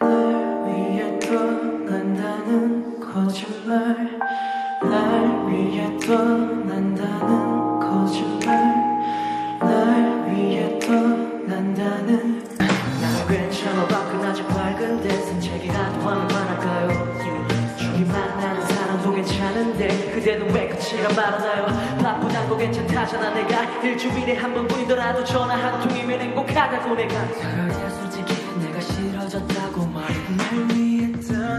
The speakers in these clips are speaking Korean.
날 위해 떠난다는 거짓말. 날 위해 떠난다는 거짓말. 날 위해 떠난다는 나도 괜찮아 밖은 아직 밝은데 산책이라도 하면 많아가요? 주기만 나는 사람도 괜찮은데 그대는 왜 끝이라 말하나요? 바쁘다고 괜찮다잖아 내가. 일주일에 한 번뿐이더라도 전화 한 통이면 행복하다고 내가. 사랑해 솔직히.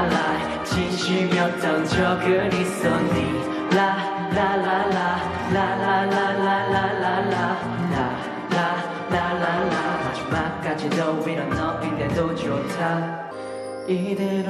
라라라라라 진심이었던 적은 있었니 라라라라 라라라라라라라 라라라라라 마지막까지도 이런 너인데도 좋다 이대로